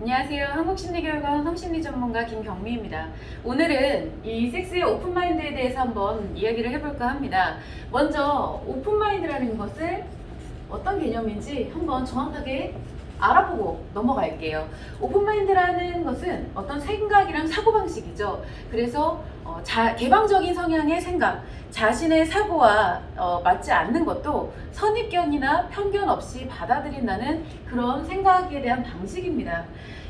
안녕하세요. 한국심리교육원 성심리 전문가 김경미입니다. 오늘은 이 섹스의 오픈마인드에 대해서 한번 이야기를 해볼까 합니다. 먼저 오픈마인드라는 것을 어떤 개념인지 한번 정확하게 알아보고 넘어갈게요. 오픈마인드라는 것은 어떤 생각이랑 사고방식이죠. 그래서 어, 자, 개방적인 성향의 생각, 자신의 사고와 어, 맞지 않는 것도 선입견이나 편견 없이 받아들인다는 그런 생각에 대한 방식입니다.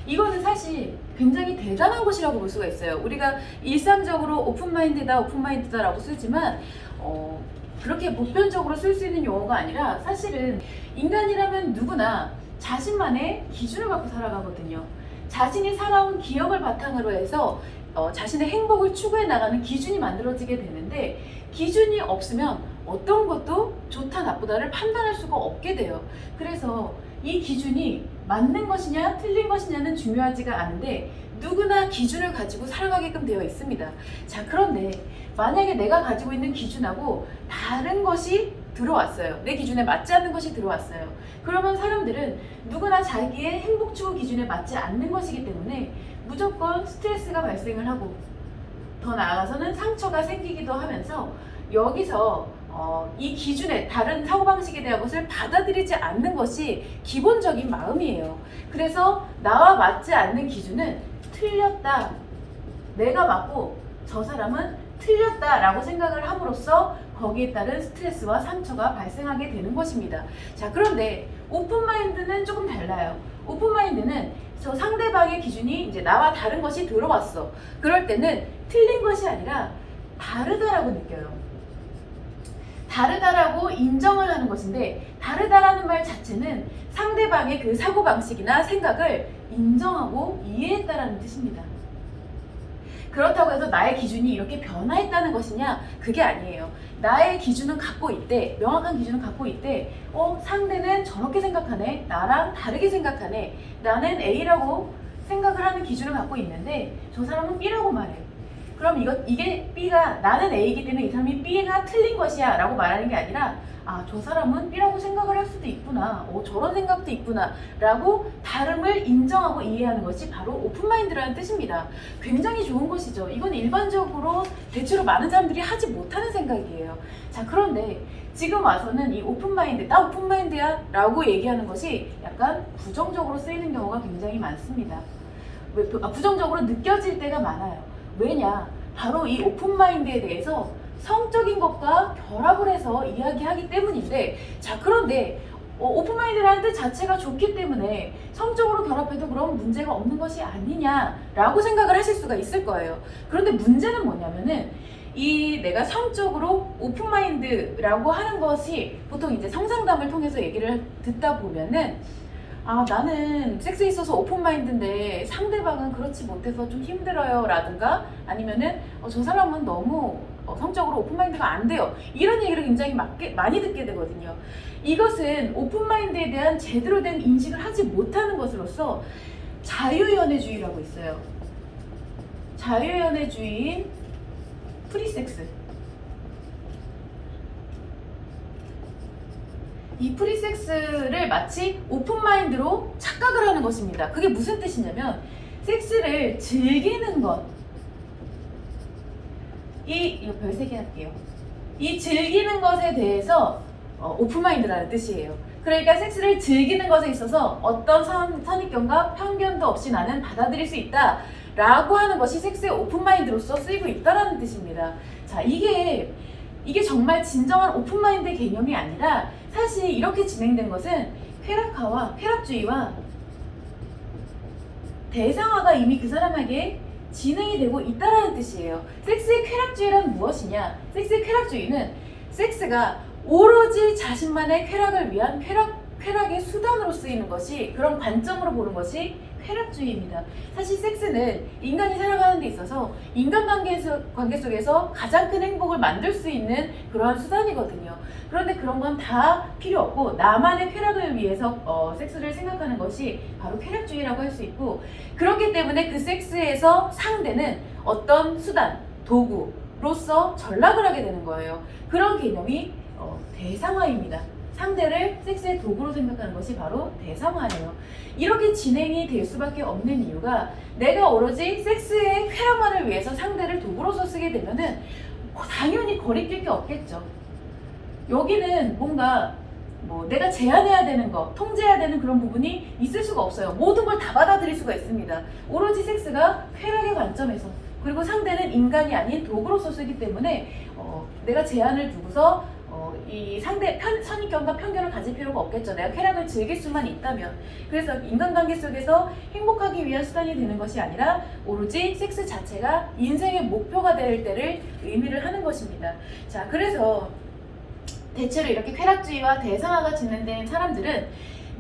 이거는 사실 굉장히 대단한 것이라고 볼 수가 있어요. 우리가 일상적으로 오픈마인드다, 오픈마인드다라고 쓰지만 어, 그렇게 보편적으로 쓸 수 있는 용어가 아니라 사실은 인간이라면 누구나 자신만의 기준을 갖고 살아가거든요. 자신이 살아온 기억을 바탕으로 해서 어, 자신의 행복을 추구해 나가는 기준이 만들어지게 되는데 기준이 없으면 어떤 것도 좋다 나쁘다를 판단할 수가 없게 돼요. 그래서 이 기준이 맞는 것이냐 틀린 것이냐는 중요하지가 않은데 누구나 기준을 가지고 살아가게끔 되어 있습니다. 자 그런데 만약에 내가 가지고 있는 기준하고 다른 것이 들어왔어요. 내 기준에 맞지 않는 것이 들어왔어요. 그러면 사람들은 누구나 자기의 행복 추구 기준에 맞지 않는 것이기 때문에 무조건 스트레스가 발생을 하고 더 나아가서는 상처가 생기기도 하면서 여기서 어, 이 기준에 다른 사고방식에 대한 것을 받아들이지 않는 것이 기본적인 마음이에요. 그래서 나와 맞지 않는 기준은 틀렸다. 내가 맞고 저 사람은 틀렸다라고 생각을 함으로써 거기에 따른 스트레스와 상처가 발생하게 되는 것입니다. 자, 그런데 오픈마인드는 조금 달라요. 오픈마인드는 저 상대방의 기준이 이제 나와 다른 것이 들어왔어. 그럴 때는 틀린 것이 아니라 다르다라고 느껴요. 다르다라고 인정을 하는 것인데 다르다라는 말 자체는 상대방의 그 사고방식이나 생각을 인정하고 이해했다라는 뜻입니다. 그렇다고 해서 나의 기준이 이렇게 변화했다는 것이냐? 그게 아니에요. 나의 기준은 갖고 있대. 명확한 기준은 갖고 있대. 어, 상대는 저렇게 생각하네. 나랑 다르게 생각하네. 나는 A라고 생각을 하는 기준을 갖고 있는데 저 사람은 B라고 말해요. 그럼 이거 이게 B가 나는 A이기 때문에 이 사람이 B가 틀린 것이야 라고 말하는 게 아니라 아, 저 사람은 B라고 생각을 할 수도 있구나. 어, 저런 생각도 있구나. 라고 다름을 인정하고 이해하는 것이 바로 오픈마인드라는 뜻입니다. 굉장히 좋은 것이죠. 이건 일반적으로 대체로 많은 사람들이 하지 못하는 생각이에요. 자, 그런데 지금 와서는 이 오픈마인드, 나 오픈마인드야 라고 얘기하는 것이 약간 부정적으로 쓰이는 경우가 굉장히 많습니다. 아, 부정적으로 느껴질 때가 많아요. 왜냐? 바로 이 오픈마인드에 대해서 성적인 것과 결합을 해서 이야기하기 때문인데 자 그런데 어, 오픈마인드라는 뜻 자체가 좋기 때문에 성적으로 결합해도 그럼 문제가 없는 것이 아니냐라고 생각을 하실 수가 있을 거예요. 그런데 문제는 뭐냐면은 이 내가 성적으로 오픈마인드라고 하는 것이 보통 이제 성상담을 통해서 얘기를 듣다 보면은 아 나는 섹스에 있어서 오픈마인드인데 상대방은 그렇지 못해서 좀 힘들어요 라든가 아니면은 어, 저 사람은 너무 어, 성적으로 오픈마인드가 안 돼요. 이런 얘기를 굉장히 많게, 많이 듣게 되거든요. 이것은 오픈마인드에 대한 제대로 된 인식을 하지 못하는 것으로서 자유연애주의라고 있어요. 자유연애주의인 프리섹스 이 프리섹스를 마치 오픈마인드로 착각을 하는 것입니다. 그게 무슨 뜻이냐면 섹스를 즐기는 것. 이 이거 별세개 할게요. 이 즐기는 것에 대해서 어, 오픈마인드라는 뜻이에요. 그러니까 섹스를 즐기는 것에 있어서 어떤 선, 선입견과 편견도 없이 나는 받아들일 수 있다. 라고 하는 것이 섹스의 오픈마인드로서 쓰이고 있다라는 뜻입니다. 자, 이게 이게 정말 진정한 오픈마인드 개념이 아니라 사실 이렇게 진행된 것은 쾌락화와 쾌락주의와 대상화가 이미 그 사람에게 진행이 되고 있다라는 뜻이에요. 섹스의 쾌락주의란 무엇이냐? 섹스의 쾌락주의는 섹스가 오로지 자신만의 쾌락을 위한 쾌락 쾌락의 수단으로 쓰이는 것이 그런 관점으로 보는 것이 쾌락주의입니다. 사실 섹스는 인간이 살아가는 데 있어서 인간관계 관계 속에서 가장 큰 행복을 만들 수 있는 그러한 수단이거든요. 그런데 그런 건 다 필요 없고 나만의 쾌락을 위해서 어, 섹스를 생각하는 것이 바로 쾌락주의라고 할 수 있고 그렇기 때문에 그 섹스에서 상대는 어떤 수단, 도구로서 전락을 하게 되는 거예요. 그런 개념이 어, 대상화입니다. 상대를 섹스의 도구로 생각하는 것이 바로 대상화예요. 이렇게 진행이 될 수밖에 없는 이유가 내가 오로지 섹스의 쾌락만을 위해서 상대를 도구로서 쓰게 되면은 당연히 거리낄 게 없겠죠. 여기는 뭔가 뭐 내가 제한해야 되는 거, 통제해야 되는 그런 부분이 있을 수가 없어요. 모든 걸 다 받아들일 수가 있습니다. 오로지 섹스가 쾌락의 관점에서 그리고 상대는 인간이 아닌 도구로서 쓰기 때문에 어, 내가 제한을 두고서 어, 이 상대 편, 선입견과 편견을 가질 필요가 없겠죠. 내가 쾌락을 즐길 수만 있다면. 그래서 인간관계 속에서 행복하기 위한 수단이 되는 것이 아니라 오로지 섹스 자체가 인생의 목표가 될 때를 의미를 하는 것입니다. 자, 그래서 대체로 이렇게 쾌락주의와 대상화가 진행된 사람들은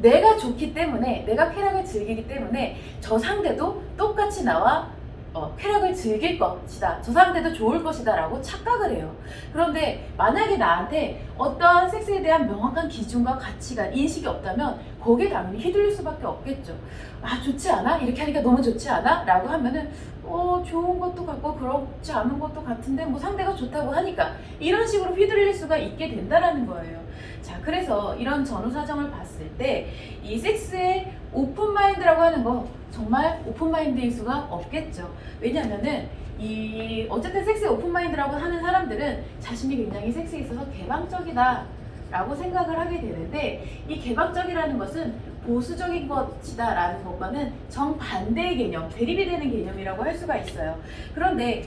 내가 좋기 때문에 내가 쾌락을 즐기기 때문에 저 상대도 똑같이 나와 어, 쾌락을 즐길 것이다. 저 상대도 좋을 것이다. 라고 착각을 해요. 그런데 만약에 나한테 어떠한 섹스에 대한 명확한 기준과 가치관, 인식이 없다면 거기에 당연히 휘둘릴 수밖에 없겠죠. 아, 좋지 않아? 이렇게 하니까 너무 좋지 않아? 라고 하면은 어, 좋은 것도 같고 그렇지 않은 것도 같은데 뭐 상대가 좋다고 하니까 이런 식으로 휘둘릴 수가 있게 된다라는 거예요. 자, 그래서 이런 전후 사정을 봤을 때 이 섹스의 오픈 마인드라고 하는 거 정말 오픈 마인드일 수가 없겠죠. 왜냐면은 이 어쨌든 섹스의 오픈 마인드라고 하는 사람들은 자신이 굉장히 섹스에 있어서 개방적이다. 라고 생각을 하게 되는데 이 개방적이라는 것은 보수적인 것이다 라는 것과는 정반대의 개념, 대립이 되는 개념이라고 할 수가 있어요. 그런데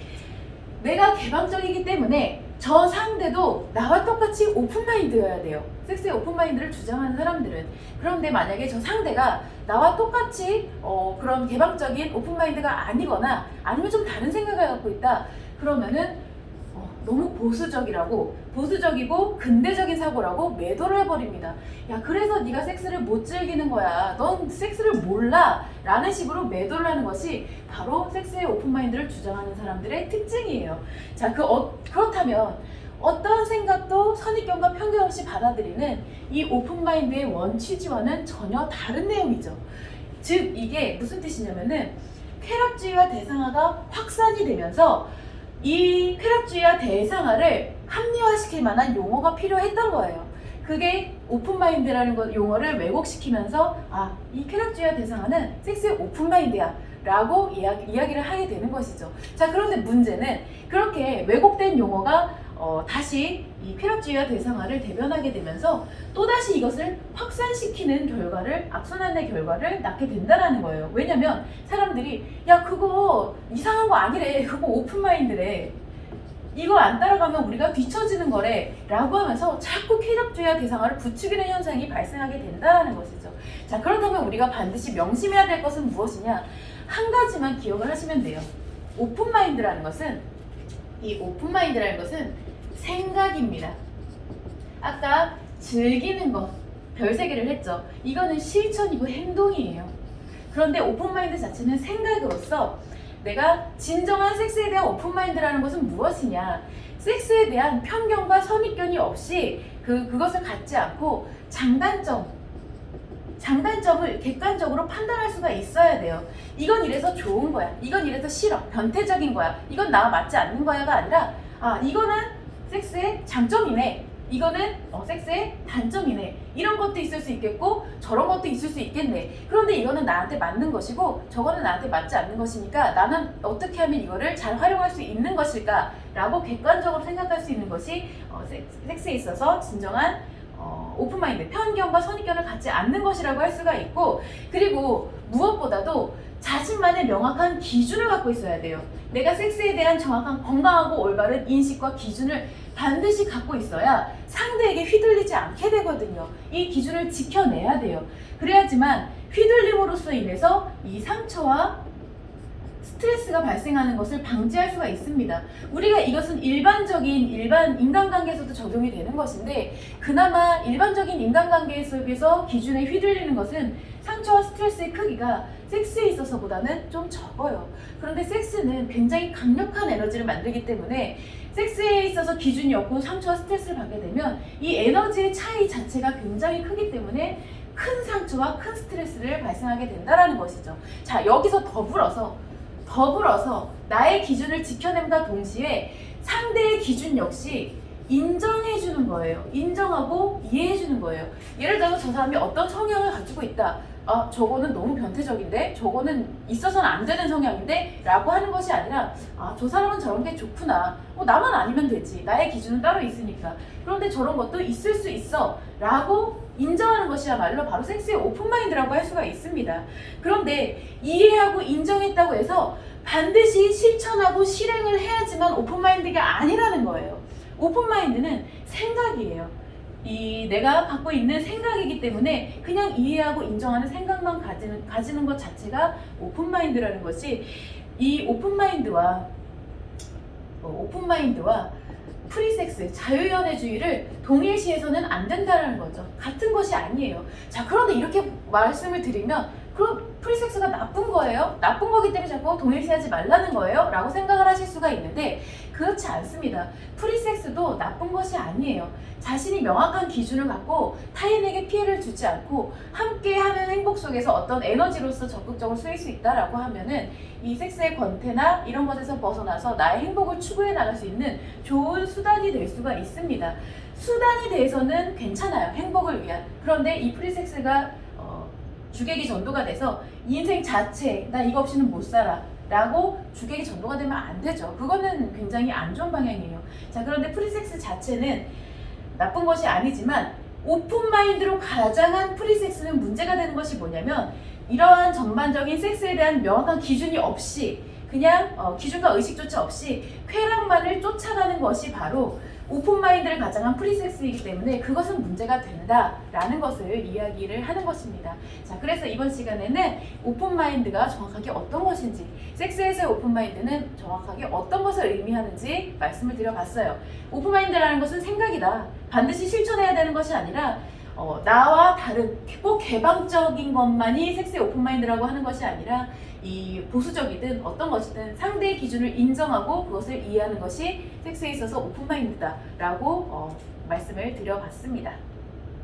내가 개방적이기 때문에 저 상대도 나와 똑같이 오픈마인드여야 돼요. 섹스의 오픈마인드를 주장하는 사람들은. 그런데 만약에 저 상대가 나와 똑같이 어, 그런 개방적인 오픈마인드가 아니거나 아니면 좀 다른 생각을 갖고 있다. 그러면은 어, 보수적이라고 보수적이고 근대적인 사고라고 매도를 해버립니다. 야 그래서 네가 섹스를 못 즐기는 거야. 넌 섹스를 몰라. 라는 식으로 매도를 하는 것이 바로 섹스의 오픈마인드를 주장하는 사람들의 특징이에요. 자, 그 어, 그렇다면 어떤 생각도 선입견과 편견 없이 받아들이는 이 오픈마인드의 원 취지와는 전혀 다른 내용이죠. 즉 이게 무슨 뜻이냐면은 쾌락주의와 대상화가 확산이 되면서 이 쾌락주의와 대상화를 합리화시킬 만한 용어가 필요했던 거예요. 그게 오픈마인드라는 것 용어를 왜곡시키면서 아, 이 쾌락주의와 대상화는 섹스의 오픈마인드야 라고 이야기, 이야기를 하게 되는 것이죠. 자, 그런데 문제는 그렇게 왜곡된 용어가 어, 다시 이 쾌락주의와 대상화를 대변하게 되면서 또다시 이것을 확산시키는 결과를 악순환의 결과를 낳게 된다는 거예요. 왜냐면 사람들이 야 그거 이상한 거 아니래. 그거 오픈마인드래. 이거 안 따라가면 우리가 뒤처지는 거래 라고 하면서 자꾸 쾌락주의와 대상화를 부추기는 현상이 발생하게 된다는 것이죠. 자 그렇다면 우리가 반드시 명심해야 될 것은 무엇이냐 한 가지만 기억을 하시면 돼요. 오픈마인드라는 것은 이 오픈마인드라는 것은 생각입니다. 아까 즐기는 것 별세 개를 했죠. 이거는 실천이고 행동이에요. 그런데 오픈마인드 자체는 생각으로서 내가 진정한 섹스에 대한 오픈마인드라는 것은 무엇이냐? 섹스에 대한 편견과 선입견이 없이 그 그것을 갖지 않고 장단점 장단점을 객관적으로 판단할 수가 있어야 돼요. 이건 이래서 좋은 거야. 이건 이래서 싫어. 변태적인 거야. 이건 나와 맞지 않는 거야가 아니라 아 이거는 섹스의 장점이네. 이거는 어, 섹스의 단점이네. 이런 것도 있을 수 있겠고 저런 것도 있을 수 있겠네. 그런데 이거는 나한테 맞는 것이고 저거는 나한테 맞지 않는 것이니까 나는 어떻게 하면 이거를 잘 활용할 수 있는 것일까라고 객관적으로 생각할 수 있는 것이 어, 섹스에 있어서 진정한 어, 오픈마인드, 편견과 선입견을 갖지 않는 것이라고 할 수가 있고 그리고 무엇보다도 자신만의 명확한 기준을 갖고 있어야 돼요. 내가 섹스에 대한 정확한 건강하고 올바른 인식과 기준을 반드시 갖고 있어야 상대에게 휘둘리지 않게 되거든요. 이 기준을 지켜내야 돼요. 그래야지만 휘둘림으로써 인해서 이 상처와 스트레스가 발생하는 것을 방지할 수가 있습니다. 우리가 이것은 일반적인 일반 인간관계에서도 적용이 되는 것인데 그나마 일반적인 인간관계 속에서 기준에 휘둘리는 것은 상처와 스트레스의 크기가 섹스에 있어서보다는 좀 적어요. 그런데 섹스는 굉장히 강력한 에너지를 만들기 때문에 섹스에 있어서 기준이 없고 상처와 스트레스를 받게 되면 이 에너지의 차이 자체가 굉장히 크기 때문에 큰 상처와 큰 스트레스를 발생하게 된다라는 것이죠. 자, 여기서 더불어서 더불어서 나의 기준을 지켜냄과 동시에 상대의 기준 역시 인정해 주는 거예요. 인정하고 이해해 주는 거예요. 예를 들어서 저 사람이 어떤 성향을 가지고 있다. 아, 저거는 너무 변태적인데? 저거는 있어서는 안 되는 성향인데? 라고 하는 것이 아니라, 아, 저 사람은 저런 게 좋구나. 어, 나만 아니면 되지. 나의 기준은 따로 있으니까. 그런데 저런 것도 있을 수 있어. 라고 인정하는 것이야말로 바로 섹스의 오픈마인드라고 할 수가 있습니다. 그런데 이해하고 인정했다고 해서 반드시 실천하고 실행을 해야지만 오픈마인드가 아니라는 거예요. 오픈마인드는 생각이에요. 이 내가 갖고 있는 생각이기 때문에 그냥 이해하고 인정하는 생각만 가지는, 가지는 것 자체가 오픈마인드라는 것이 이 오픈마인드와 어, 오픈마인드와 프리섹스, 자유연애주의를 동일시해서는 안 된다는 거죠. 같은 것이 아니에요. 자, 그런데 이렇게 말씀을 드리면 그럼 프리섹스가 나쁜 거예요? 나쁜 거기 때문에 자꾸 동일시하지 말라는 거예요? 라고 생각을 하실 수가 있는데 그렇지 않습니다. 프리섹스도 나쁜 것이 아니에요. 자신이 명확한 기준을 갖고 타인에게 피해를 주지 않고 함께 하는 행복 속에서 어떤 에너지로서 적극적으로 쓰일 수 있다라고 하면은 이 섹스의 권태나 이런 것에서 벗어나서 나의 행복을 추구해 나갈 수 있는 좋은 수단이 될 수가 있습니다. 수단이 돼서는 괜찮아요. 행복을 위한. 그런데 이 프리섹스가 어, 주객이 전도가 돼서 이 인생 자체 나 이거 없이는 못 살아. 라고 주객이 전도가 되면 안 되죠. 그거는 굉장히 안 좋은 방향이에요. 자, 그런데 프리섹스 자체는 나쁜 것이 아니지만 오픈 마인드로 가장한 프리섹스는 문제가 되는 것이 뭐냐면 이러한 전반적인 섹스에 대한 명확한 기준이 없이 그냥 어, 기준과 의식조차 없이 쾌락만을 쫓아가는 것이 바로 오픈 마인드를 가장한 프리섹스이기 때문에 그것은 문제가 된다라는 것을 이야기를 하는 것입니다. 자, 그래서 이번 시간에는 오픈 마인드가 정확하게 어떤 것인지, 섹스에서의 오픈 마인드는 정확하게 어떤 것을 의미하는지 말씀을 드려봤어요. 오픈 마인드라는 것은 생각이다. 반드시 실천해야 되는 것이 아니라 어, 나와 다른 꼭 개방적인 것만이 섹스의 오픈 마인드라고 하는 것이 아니라 이 보수적이든 어떤 것이든 상대의 기준을 인정하고 그것을 이해하는 것이 섹스에 있어서 오픈 마인드다라고 어, 말씀을 드려봤습니다.